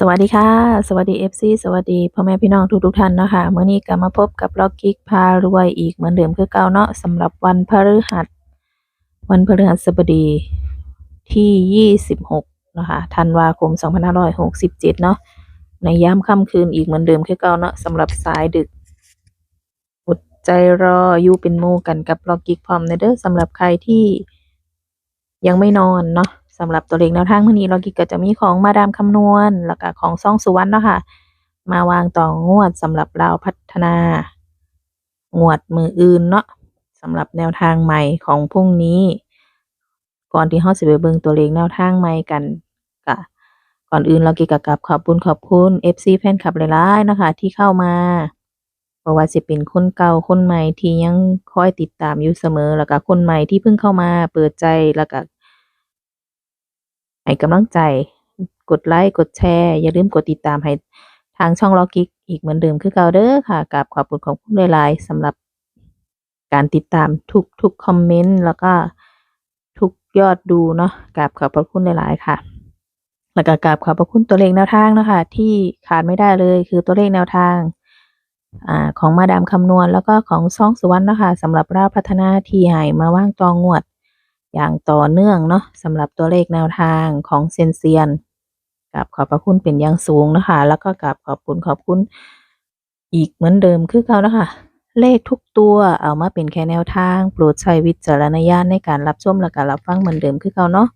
สวัสดีค่ะ สวัสดี FC สวัสดีพ่อแม่พี่น้องทุกๆท่านนะค่ะมื้อนี้ก็มาพบกับล็อกกิ๊กพารวยอีกเหมือนเดิมคือเก่าเนาะสำหรับวันพฤหัส วันพฤหัสบดีที่ 26นะคะธันวาคม 2567 เนาะในยามค่ำคืนอีกเหมือนเดิมคือเก่าเนาะสำหรับสายดึกอดใจรออยู่เป็นหมู่กันกับล็อกกิ๊กพร้อมเด้อเด้อสำหรับใครที่ยังไม่นอนเนาะ สำหรับตัวเลขแนวทางมื้อนี้เรากิกก็จะมีของมาดามคำนวณ แล้วก็ของซ่องสุวรรณเนาะค่ะ มาวางต่องวดสำหรับลาพัฒนางวดมืออื่นเนาะสำหรับแนวทางใหม่ของพรุ่งนี้ ก่อนที่เฮาสิไปเบิ่งตัวเลขแนวทางใหม่กันก็ก่อนอื่นเรากิกก็กราบขอบคุณขอบคุณ FC แฟนคลับหลายๆนะคะ ที่เข้ามาบ่ว่าสิเป็นคนเก่าคนใหม่ที่ยังคอยติดตามอยู่เสมอ แล้วก็คนใหม่ที่เพิ่งเข้ามาเปิดใจแล้วก็ ให้กำลังใจ กดไลค์ กดแชร์ อย่าลืมกดติดตามให้ทางช่องล็อกกิ๊กอีกเหมือนเดิมคือเก่าเด้อค่ะกราบขอบคุณขอบคุณหลายๆสำหรับการติดตามทุกทุกคอมเมนต์แล้วก็ทุกยอดดูเนาะกราบขอบพระคุณหลายๆค่ะ แล้วก็กราบขอบพระคุณตัวเลขแนวทางเนาะค่ะที่ขาดไม่ได้เลยคือตัวเลขแนวทางอาของมาดามคำนวณแล้วก็ของซ่องสุวรรณนะคะสำหรับราพัฒนาที่ให้มาว่างตองงวด อย่างต่อเนื่องเนาะสำหรับตัวเลขแนวทางของเซนเซียนกับขอบพระคุณเป็นอย่างสูงนะคะ แล้วก็กราบขอบคุณขอบคุณอีกเหมือนเดิมคือเขานะคะ เลขทุกตัวเอามาเป็นแค่แนวทาง โปรดใช้วิจารณญาณในการรับชมและการรับฟังเหมือนเดิมคือเขาเนาะ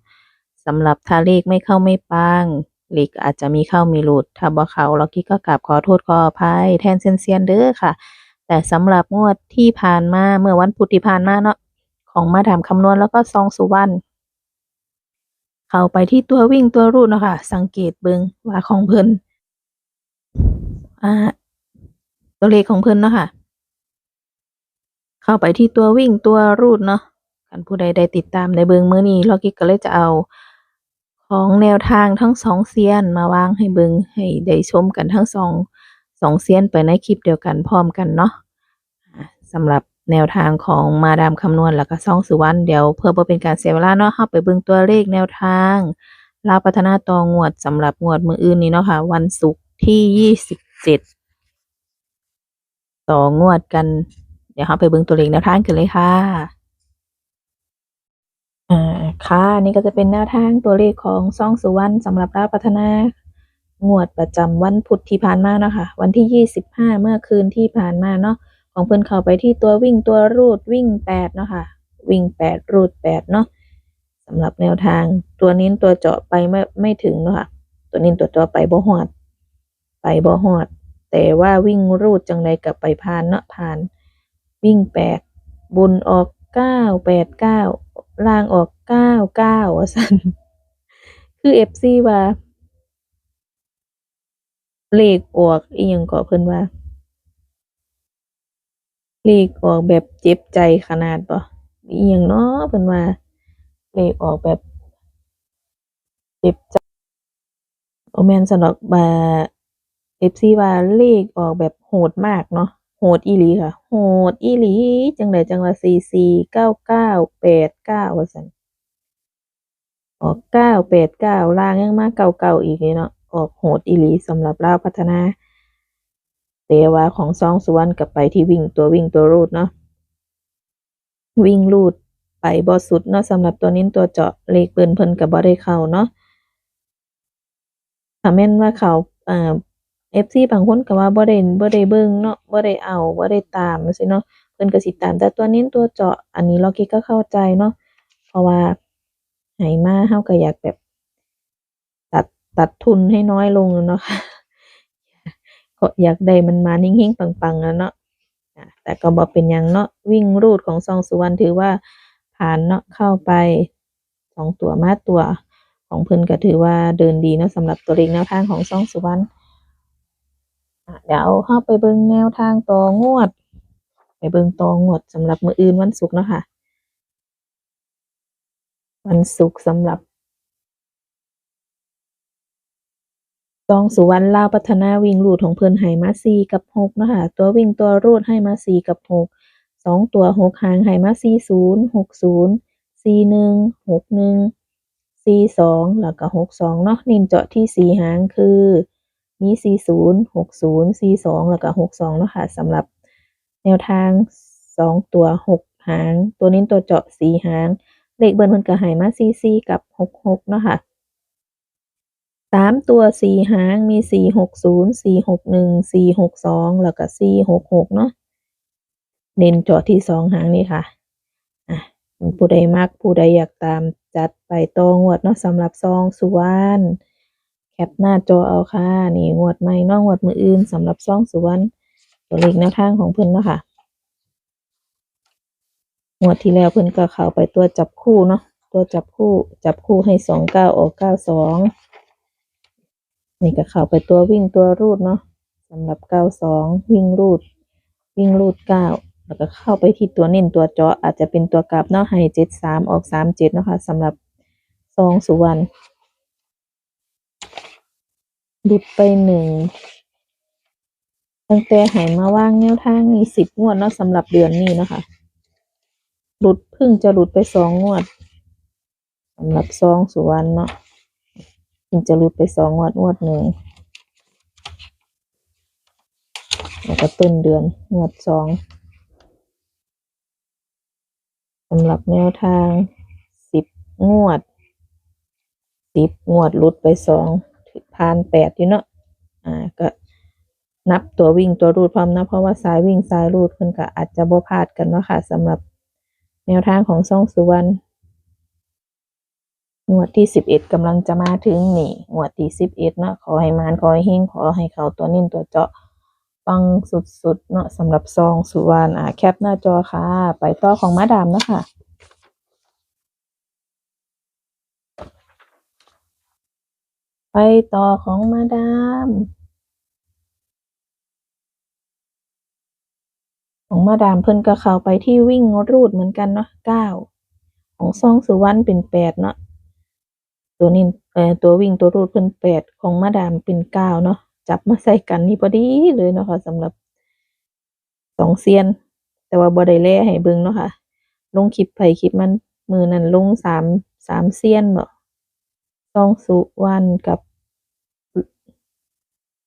สำหรับถ้าเลขไม่เข้าไม่ปังเลขอาจจะมีเข้ามีหลุดถ้าบ่เขาเรากี้ก็กราบขอโทษขออภัยแทนเซนเซียนเด้อค่ะ แต่สำหรับงวดที่ผ่านมาเมื่อวันพุธที่ผ่านมาเนาะ ของมาดามคำนวณแล้วก็ซองสุวรรณเข้าไปที่ตัววิ่งตัวรูดเนาะค่ะ สังเกตเบิงว่าของเพิ่นอ่าตัวเลขของเพิ่นเนาะค่ะ เข้าไปที่ตัววิ่งตัวรูดเนาะกันผู้ใดได้ติดตามในเบิงมื้อนี้ลอกกิ๊กก็เลยจะเอาของแนวทางทั้งสองเซียนมาวางให้เบิงให้ได้ชมกันทั้งสองสองเซียนไปในคลิปเดียวกันพร้อมกันเนาะสำหรับ แนวทางของมาดามคำนวณแล้วก็ซ่องสุวรรณเดี๋ยวเพื่อบ่เป็นการเสียเวลาเนาะเฮาไปเบิ่งตัวเลขแนวทางลาวพัฒนาต่องวดสำหรับงวดมื้ออื่นนี้เนาะค่ะ วันศุกร์ที่ยี่สิบเจ็ดต่องวดกัน เดี๋ยวเราไปเบิ่งตัวเลขแนวทางกันเลยค่ะอ่าค่ะนี่ก็จะเป็นแนวทางตัวเลขของซ่องสุวรรณสำหรับลาวพัฒนางวดประจำวันพุธที่ผ่านมาเนาะค่ะ วันที่ยี่สิบห้าเมื่อคืนที่ผ่านมาเนาะ ของเพิ่อนเข้าไปที่ตัววิ่งตัวรูดวิ่งแปดเนาะค่ะ วิ่งแปดรูดแปดเนาะสำหรับแนวทางตัวนิ้นตัวเจาะไปไม่ไม่ถึงเนาะค่ะ ตัวนิ้นตัวเจาะไปบ่ฮอด ไปบ่ฮอด แต่ว่าวิ่งรูดจังใดกับไปผ่านเนาะผ่าน วิ่งแปดบนออกเก้าแปดเก้าล่างออกเก้าเก้าว่าซั่นคือเอฟซีว่าเลขออกอีหยังก็เพิ่นว่า เลขออกแบบเจ็บใจขนาดบ่อีหยังเนาะเพิ่นว่าเลขออกแบบเจ็บใจบ่แมนซั้นอกว่า FC ว่าเลขออกแบบโหดมากเนาะโหดอีหลีค่ะ โหดอีหลี จังไดจังว่า449989ว่าซั่นออก989ล่างยังมา99อีกนี่เนาะออกโหดอีหลีสำหรับลาพัฒนา แต่ว่าของซองสุวรรณก็ไปที่วิ่งตัววิ่งตัวรูดเนาะวิ่งรูดไปบ่สุดเนาะสำหรับตัวนิ้นตัวเจาะเลขเบิ่นเพิ่นก็บ่ได้เข้าเนาะถ้าแม่นว่าเข้าอ่า FC บางคนก็ว่าบ่ได้บ่ได้เบิ่งเนาะบ่ได้เอาบ่ได้ตามจังซี่เนาะเพิ่นก็สิตามแต่ตัวนิ้นตัวเจาะอันนี้ล็อกกี้ก็เข้าใจเนาะเพราะว่าให้มาเราก็อยากแบบ ตัดตัดทุนให้น้อยลงเนาะ ก็อยากได้มันมาเฮงๆปังๆอะเนาะแต่ก็บ่เป็นหยังเนาะวิ่งรูดของซองสุวรรณถือว่าผ่านเนาะเข้าไปสองตัวมาตัวของเพิ่นก็ถือว่าเดินดีเนาะสำหรับตัวเลขแนวทางของซองสุวรรณเดี๋ยวเราไปเบิ่งแนวทางต่องวด ไปเบิ่งต่องวดสำหรับมืออื่นวันศุกร์เนาะค่ะ วันศุกร์สำหรับ ซ่องสุวรรณลาวพัฒนาวิ่งรูดของเพิ่นให้มาสี่กับหกเนาะค่ะตัววิ่งตัวรูดให้มาสี่กับหกสองตัวหกหางให้มาสี่ศูนย์หกศูนย์สี่หนึ่งหกหนึ่งสี่สองแล้วก็หกสองเนาะเน้นเจาะที่สี่หางคือมี40 60 42แล้วก็62เนาะค่ะสำหรับแนวทาง2ตัว6หาง ตัวนี้ตัวเจาะ4หาง เลขเบิ่นเพิ่นก็ให้มา44กับ66เนาะค่ะ 3ตัว4หางมี460 461 462แล้วก็466เนาะเน้นจาะที่2หางนี้ค่ะอะผู้ใดมักผู้ใดอยากตามจัดไปต่องวดเนาะสำหรับซองสุวรรณแคปหน้าจอเอาค่ะ นี่งวดใหม่นาะงวดมืออื่นสำหรับซองสุวรรณตัวเลขแนวทางของเพิ่นเนาะค่ะงวดที่แล้วเพิ่นก็เข้าไปตัวจับคู่เนาะตัวจับคู่จับคู่ให้29ออก92 นี่ก็เข้าไปตัววิ่งตัวรูดเนาะสำหรับ92วิ่งรูด วิ่งรูด9แล้วก็เข้าไปที่ตัวเน้นตัวเจาะอาจจะเป็นตัวกลับเนาะให้73ออก37เนาะค่ะสำหรับซองสุวรรณหลุดไปหนึ่งตั้งแต่ให้มาว่างแนวทางนี่10งวดเนาะสำหรับเดือนนี้เนาะค่ะหลุดพิ่งจะหลุดไป2งวดสำหรับซองสุวรรณเนาะ เพิ่งจะหลุดไป2งงวดงวดหนึ่งแล้วก็ต้นเดือนงวดสองสำหรับแนวทาง10งวด10งวดหลุดไปสองผ่าน8อยู่เนาะอ่าก็นับตัววิ่งตัวรูดพร้อมนะเพราะว่าสายวิ่งสายรูดเพิ่นก็อาจจะบ่พลาดกันเนาะค่ะสำหรับแนวทางของช่องสุวรรณ งวดที่11กำลังจะมาถึงนี่งวดที่11เอ็ดนาะขอให้มานขอให้เฮงขอให้เขาตัวนิ่นตัวเจาะปังสุดๆเนาะสำหรับซองสุวรรณอ่าแคปหน้าจอค่ะ ไปต่อของมาดามเนาะค่ะไปต่อของมาดามของมาดามเพิ่นก็เข้าไปที่วิ่งรูดเหมือนกันเนาะเก้าของซองสุวรรณเป็นแปดเนาะ ตัวนี้เอ่อตัววิ่งตัวรูดเพิ่นแปดของมาดามเป็นเก้าเนาะจับมาใส่กันนี่พอดีเลยเนาะค่ะสำหรับสองเซียน แต่ว่าบ่ได้แล่ให้เบิ่งเนาะค่ะ ลงคลิปไผคลิปมันมือนั้นลงสามสามเซียนบ่ซองสุวรรณกับ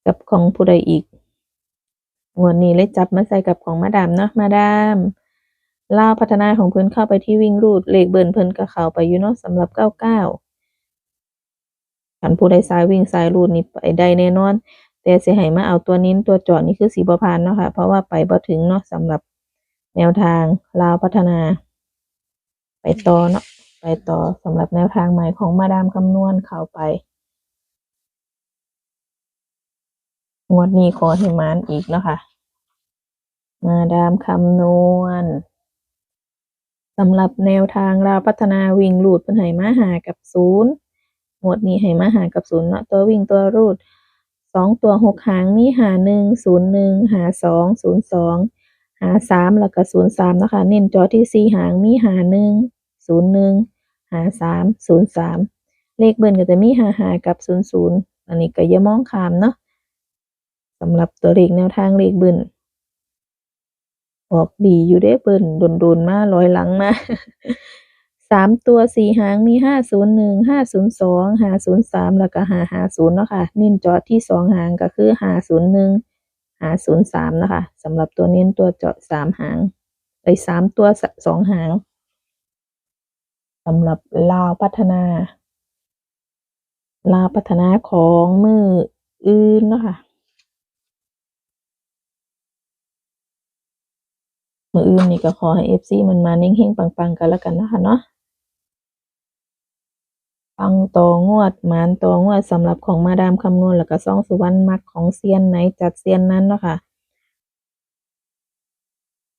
กับของผู้ใดอีกงวดนี้เลยจับมาใส่กับของมาดามเนาะมาดามล่าพัฒนาของเพิ่นเข้าไปที่วิ่งรูดเลขเบิ่นเพิ่นก็เขาไปอยู่เนาะสำหรับ99 คันผู้ใดสายวิ่งสายรูดนี่ไปได้แน่นอน แต่เสิให้มาเอาตัวนิ้นตัวจาะนี่คือสิบ่ผ่านเนาะค่ะ เพราะว่าไปบ่ถึงเนาะสำหรับแนวทางลาวพัฒนา ไปต่อเนาะไปต่อสำหรับแนวทางใหม่ของมาดามคำนวณเข้าไปงวดนี้ขอให้มานอีกเนาะค่ะ มาดามคำนวณสำหรับแนวทางลาพัฒนาวิ่งรูดเพิ่นห้มาหากับศูนย์ งวดนี้ให้มาหากับศูนย์เนาะตัววิ่งตัวรูดสองตัวหกหางมีหาหนึ่งศูนย์หนึ่งหาสองศูนย์สองหาสามแล้วก็ศูนย์สามนะคะเน้นจอที่สี่หางมีหาหนึ่งศูนย์หนึ่งหาสามศูนย์สามเลขเบิ่นก็จะมีหาหากับศูนย์ศูนย์อันนี้ก็อย่ามองขามเนาะสำหรับตัวเลขแนวทางเลขเบิ่นออกดีอยู่เด้เบิ่นโดนๆมาร้อยหลังมาามตัวสี่หางมีห้าศูนย์หนึ่งห้าศูนย์สองห้าศูนย์สามแล้วก็ห้าห้าศูนย์เนาะค่ะเน้นจาะที่สองหางก็คือห้าศูนย์หนึ่งห้าศูนย์สามนะคะสำหรับตัวเน้นตัวเจาะสามหางไปสามตัวสองหางสำหรับลาวพัฒนา ลาวพัฒนาของมืออื่นเนาะค่ะมืออื่นนี่ก็ขอให้ FC มันมาเน่งเฮงปังๆกันแล้วกันนะคะเนาะ ปังต่องวดหมานต่องวดสำหรับของมาดามคำนวณแล้วก็ซองสุวรรณมักของเซียนไหนจัดเซียนนั้นเนาะค่ะ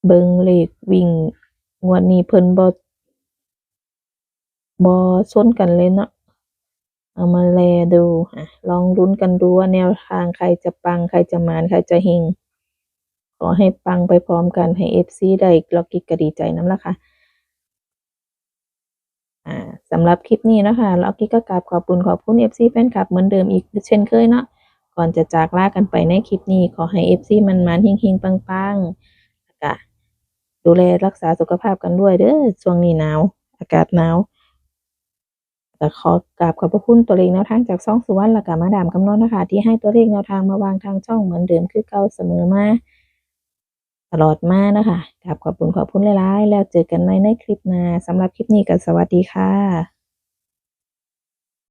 เบิงเลขวิ่งงวดนี้เพิ่นบ่บ่ชนกันเลยเนาะเอามาแลดูอะลองลุ้นกันดูว่าแนวทางใครจะปังใครจะหมานใครจะเฮงขอให้ปังไปพร้อมกันให้ FC ได้ล็อกกิ๊กก็ดีใจน้ำละค่ะอ่า สำหรับคลิปนี้นะค่ะล็อกกิ๊กก็กราบขอบคุณขอบคุณ FC แฟนคลับเหมือนเดิมอีกเช่นเคยเนาะก่อนจะจากลากันไปในคลิปนี้ ขอให้ FC มันมานๆเฮงๆปังๆแล้วก็ดูแลรักษาสุขภาพกันด้วยเด้อช่วงนี้หนาวอากาศหนาวก็ก็ขอกราบขอบพระคุณตัวเลขแนวทางจากช่องสุวรรณและก็มาดามคำนวณนะคะ ที่ให้ตัวเลขแนวทางมาวางทางช่องเหมือนเดิมคือเก่าเสมอมา ตลอดมานะคะกราบขอบคุณขอบคุณหลายๆ แล้วเจอกันใหม่ในคลิปหน้าสำหรับคลิปนี้ก็สวัสดีค่ะ